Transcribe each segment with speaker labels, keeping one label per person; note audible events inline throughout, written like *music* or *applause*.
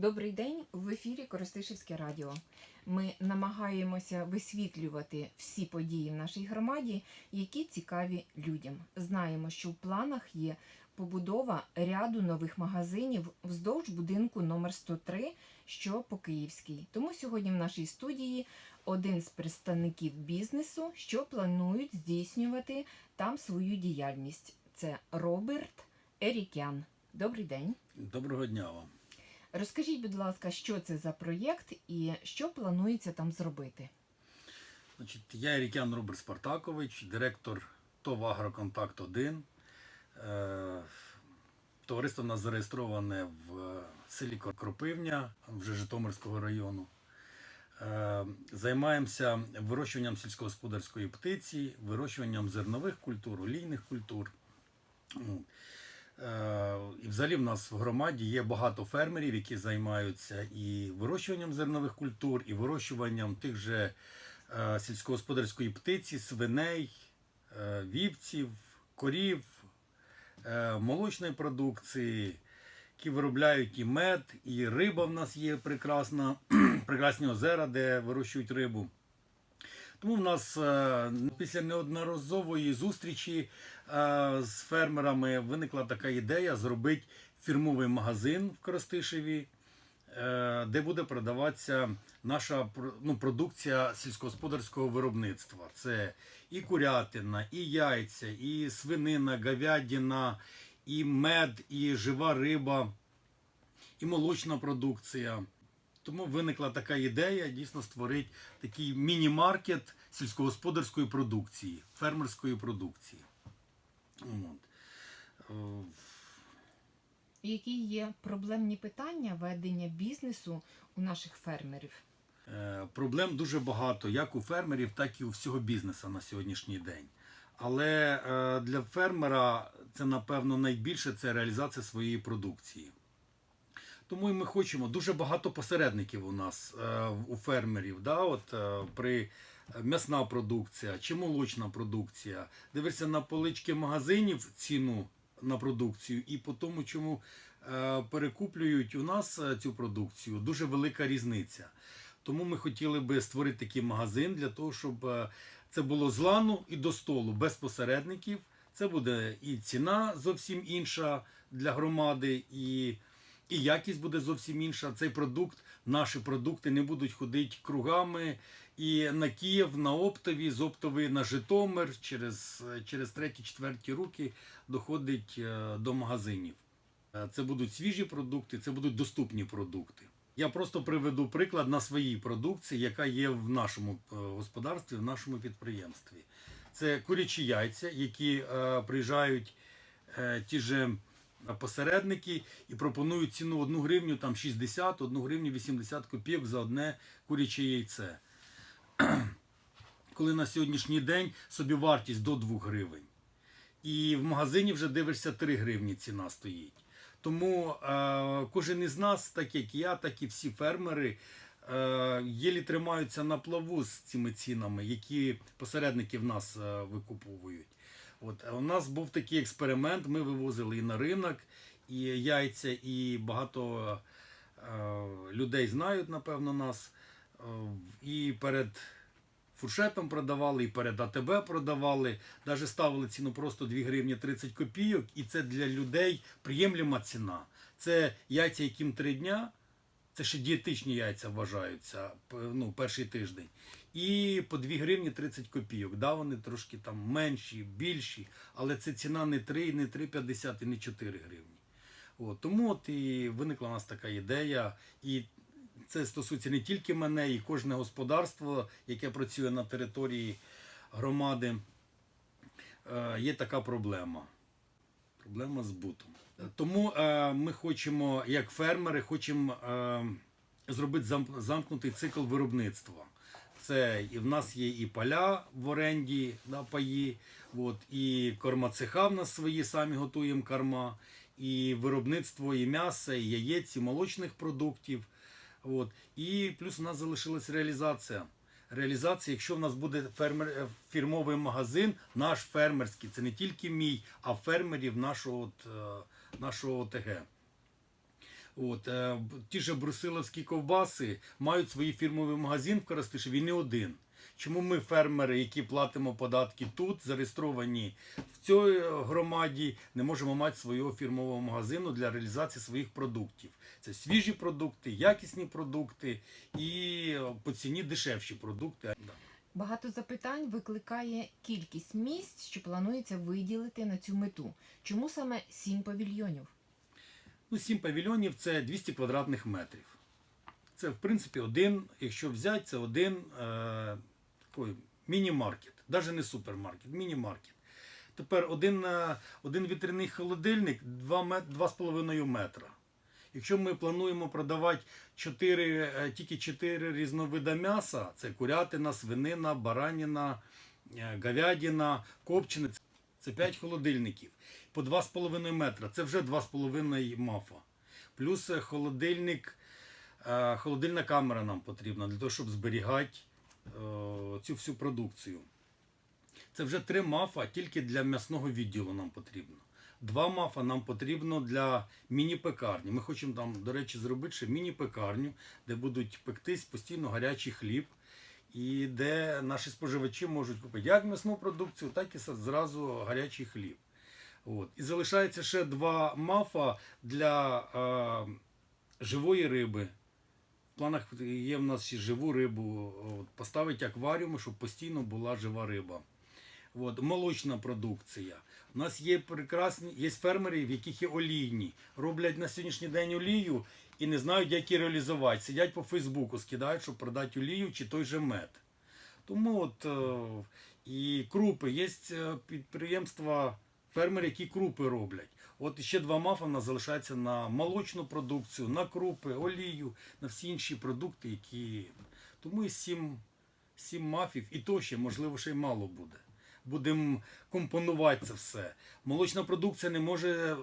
Speaker 1: Добрий день в ефірі Коростишівське радіо. Ми намагаємося висвітлювати всі події в нашій громаді, які цікаві людям. Знаємо, що в планах є побудова ряду нових магазинів вздовж будинку номер 103, що по Київській. Тому сьогодні в нашій студії один з представників бізнесу, що планують здійснювати там свою діяльність. Це Роберт Ерікян. Добрий день.
Speaker 2: Доброго дня вам.
Speaker 1: Розкажіть, будь ласка, що це за проєкт і що планується там зробити?
Speaker 2: Значить, я Рікян Роберт Спартакович, директор ТОВ Агроконтакт 1. Е, Товариство у нас зареєстроване в селі Кропивня, вже Житомирського району. Е, Займаємося вирощуванням сільськогосподарської птиці, вирощуванням зернових культур, олійних культур. Е, І взагалі в нас в громаді є багато фермерів, які займаються і вирощуванням зернових культур, і вирощуванням тих же е, сільськогосподарської птиці, свиней, е, вівців, корів, молочної продукції, які виробляють і мед, і риба в нас є прекрасна, *clears throat* прекрасні озера, де вирощують рибу. Тому в нас е, після неодноразової зустрічі е, з фермерами виникла така ідея зробити фірмовий магазин в Коростишеві, е, де буде продаватися наша ну, продукція сільськогосподарського виробництва. Це і курятина, і яйця, і свинина, говядина, і мед, і жива риба, і молочна продукція. Тому виникла така ідея дійсно створити такий міні-маркет сільськогосподарської продукції, фермерської продукції. От. Е,
Speaker 1: Які є проблемні питання ведення бізнесу у наших фермерів?
Speaker 2: Е, Проблем дуже багато, як у фермерів, так і у всього бізнесу на сьогоднішній день. Але е, для фермера це, напевно, найбільше це реалізація своєї продукції. Тому і ми хочемо дуже багато посередників у нас е, у фермерів. Да? От, е, при м'ясна продукція чи молочна продукція. Дивишся на полички магазинів ціну на продукцію, і по тому, чому е, перекуплюють у нас е, цю продукцію, дуже велика різниця. Тому ми хотіли би створити такий магазин для того, щоб е, це було з лану і до столу без посередників. Це буде і ціна зовсім інша для громади, і, і якість буде зовсім інша. Цей продукт, наші продукти не будуть ходити кругами і на Київ, на оптові, з оптової на Житомир через, через треті-четверті руки доходить е, до магазинів. Е, Це будуть свіжі продукти, це будуть доступні продукти. Я просто приведу приклад на своїй продукції, яка є в нашому е, господарстві, в нашому підприємстві. Це курячі яйця, які е, приїжджають е, ті же посередники і пропонують ціну 1 гривню там 60, 1 гривню 80 копійок за одне куряче яйце. *clears throat* Коли на сьогоднішній день собівартість до 2 гривень. І в магазині вже дивишся 3 гривні ціна стоїть. Тому е, кожен із нас, так як я, так і всі фермери, е, єлі тримаються на плаву з цими цінами, які посередники в нас е, викуповують. От, а у нас був такий експеримент, ми вивозили і на ринок, і яйця, і багато е, людей знають, напевно, нас. Е, і перед фуршетом продавали, і перед АТБ продавали. Навіть ставили ціну просто 2 гривні 30 копійок, і це для людей приємлема ціна. Це яйця, яким 3 дня, це ще дієтичні яйця вважаються ну, перший тиждень. І по 2 гривні 30 копійок. Да, вони трошки там менші, більші, але це ціна не 3, не 3,50 і не 4 гривні. От, тому от і виникла у нас така ідея. І це стосується не тільки мене, і кожне господарство, яке працює на території громади. Е, Є така проблема. Проблема з бутом. Тому е, ми хочемо, як фермери, хочемо е, зробити зам- замкнутий цикл виробництва. Це і в нас є і поля в оренді, да, паї, от, і кормацеха в нас свої, самі готуємо корма, і виробництво і м'яса, і яєць, і молочних продуктів. От. І плюс у нас залишилась реалізація. Реалізація, якщо в нас буде фермер, е, фірмовий магазин, наш фермерський, це не тільки мій, а фермерів нашого, от, е, нашого ОТГ. От, е, ті ж брусиловські ковбаси мають свій фірмовий магазин в Коростишеві не один. Чому ми, фермери, які платимо податки тут, зареєстровані в цій громаді, не можемо мати свого фірмового магазину для реалізації своїх продуктів? Це свіжі продукти, якісні продукти і е, по ціні дешевші продукти.
Speaker 1: Багато запитань викликає кількість місць, що планується виділити на цю мету. Чому саме сім павільйонів?
Speaker 2: Ну, 7 павільйонів це 200 квадратних метрів. Це, в принципі, один, якщо взяти, це один е, такий міні-маркет, навіть не супермаркет, міні-маркет. Тепер один, е, один вітряний холодильник 2,5 метра. Якщо ми плануємо продавати 4, е, тільки 4 різновида м'яса, це курятина, свинина, бараніна, е, говядина, копчене, це 5 холодильників по 2,5 метра. Це вже 2,5 мафа. Плюс холодильник, холодильна камера нам потрібна для того, щоб зберігати цю всю продукцію. Це вже три мафа тільки для м'ясного відділу нам потрібно. Два мафа нам потрібно для міні-пекарні. Ми хочемо там, до речі, зробити ще міні-пекарню, де будуть пектись постійно гарячий хліб, і де наші споживачі можуть купити як м'ясну продукцію, так і зразу гарячий хліб. От. І залишається ще два мафа для е, живої риби. Планах є в нас ще живу рибу. От, поставити акваріуми, щоб постійно була жива риба. От, молочна продукція. У нас є прекрасні, є фермери, в яких є олійні. Роблять на сьогоднішній день олію і не знають, як її реалізувати. Сидять по Фейсбуку, скидають, щоб продати олію чи той же мед. Тому от е, і крупи. Є е, підприємства, фермери, які крупи роблять. От ще два мафа нас залишається на молочну продукцію, на крупи, олію, на всі інші продукти, які. Тому і сім, сім мафів, і то ще, можливо, ще й мало буде. Будемо компонувати це все. Молочна продукція не може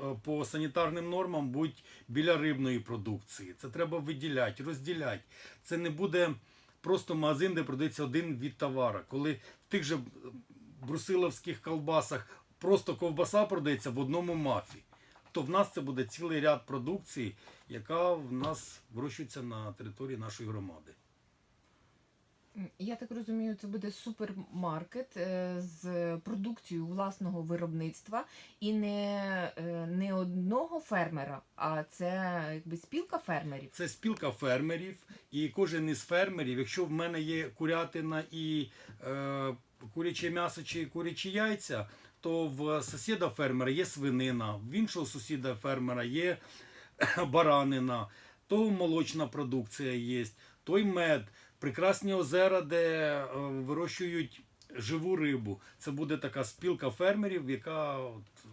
Speaker 2: е, по санітарним нормам бути біля рибної продукції. Це треба виділяти, розділяти. Це не буде просто магазин, де продається один від товара. Коли в тих же брусиловських колбасах просто ковбаса продається в одному мафі, то в нас це буде цілий ряд продукції, яка в нас вирощується на території нашої громади.
Speaker 1: Я так розумію, це буде супермаркет е, з продукцією власного виробництва і не, е, не одного фермера, а це якби спілка фермерів.
Speaker 2: Це спілка фермерів, і кожен із фермерів, якщо в мене є курятина і е, куряче м'ясо чи курячі яйця, то в сусіда фермера є свинина, в іншого сусіда фермера є *coughs* баранина, то молочна продукція є, той мед, прекрасні озера, де е, вирощують живу рибу. Це буде така спілка фермерів, яка от, е,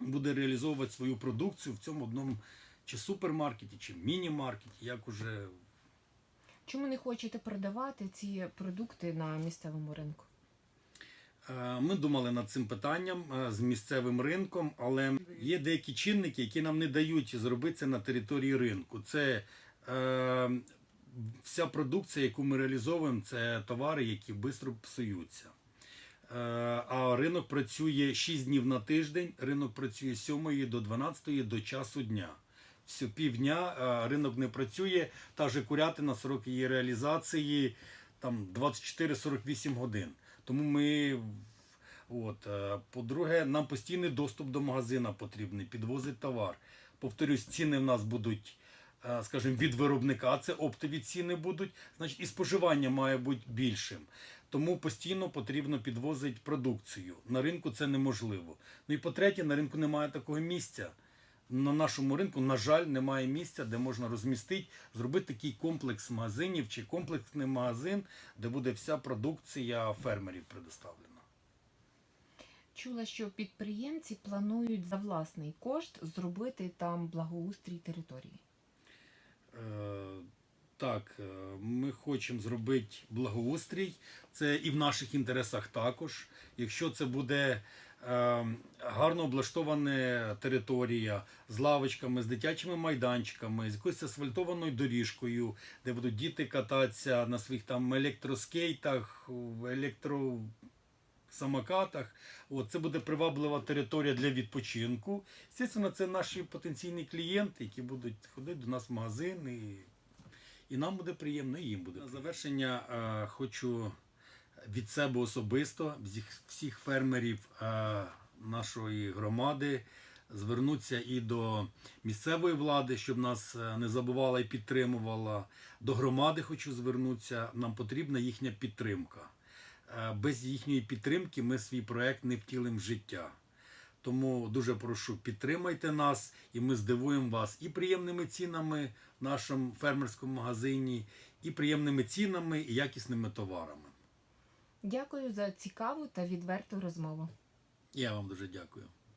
Speaker 2: буде реалізовувати свою продукцію в цьому одному чи супермаркеті, чи міні-маркеті, як уже
Speaker 1: Чому не хочете продавати ці продукти на місцевому ринку?
Speaker 2: Е, Ми думали над цим питанням е, з місцевим ринком, але є деякі чинники, які нам не дають зробити це на території ринку. Це е, вся продукція, яку ми реалізовуємо, це товари, які швидко псуються. Е, а ринок працює 6 днів на тиждень, ринок працює з 7 до 12 до часу дня. Всю півдня е, ринок не працює, та же курятина срок її реалізації там 24-48 годин. Тому ми, от, е, по-друге, нам постійний доступ до магазина потрібний, підвозить товар. Повторюсь, ціни в нас будуть, е, скажімо, від виробника, це оптові ціни будуть, значить і споживання має бути більшим. Тому постійно потрібно підвозити продукцію. На ринку це неможливо. Ну і по-третє, на ринку немає такого місця. На нашому ринку, на жаль, немає місця, де можна розмістити, зробити такий комплекс магазинів чи комплексний магазин, де буде вся продукція фермерів предоставлена.
Speaker 1: Чула, що підприємці планують за власний кошт зробити там благоустрій території.
Speaker 2: Е, Так, е, ми хочемо зробити благоустрій. Це і в наших інтересах також. Якщо це буде гарно облаштована територія з лавочками, з дитячими майданчиками, з якоюсь асфальтованою доріжкою, де будуть діти кататися на своїх там електроскейтах, електро самокатах. От, це буде приваблива територія для відпочинку. Звісно, це наші потенційні клієнти, які будуть ходити до нас в магазин. І, і нам буде приємно, і їм буде. На завершення е, хочу від себе особисто, всіх, фермерів е, нашої громади звернутися і до місцевої влади, щоб нас е, не забувала і підтримувала. До громади хочу звернутися. Нам потрібна їхня підтримка. Е, Без їхньої підтримки ми свій проект не втілимо в життя. Тому дуже прошу, підтримайте нас, і ми здивуємо вас і приємними цінами в нашому фермерському магазині, і приємними цінами, і якісними товарами.
Speaker 1: Дякую за цікаву та відверту розмову.
Speaker 2: Я вам дуже дякую.